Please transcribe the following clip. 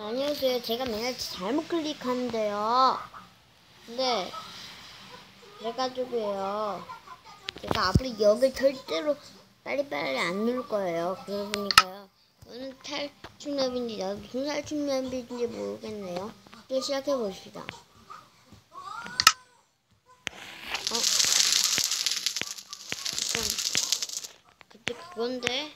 안녕하세요. 네. 제가 맨날 잘못 클릭하는데요. 근데 그래가지고요. 제가 앞으로 여기 절대로 빨리빨리 안 누를 거예요. 그러다 보니까요. 오늘 탈출맵인지 나도 무슨 탈출맵인지 모르겠네요. 이제 시작해 봅시다. 어? 일단 그때 그건데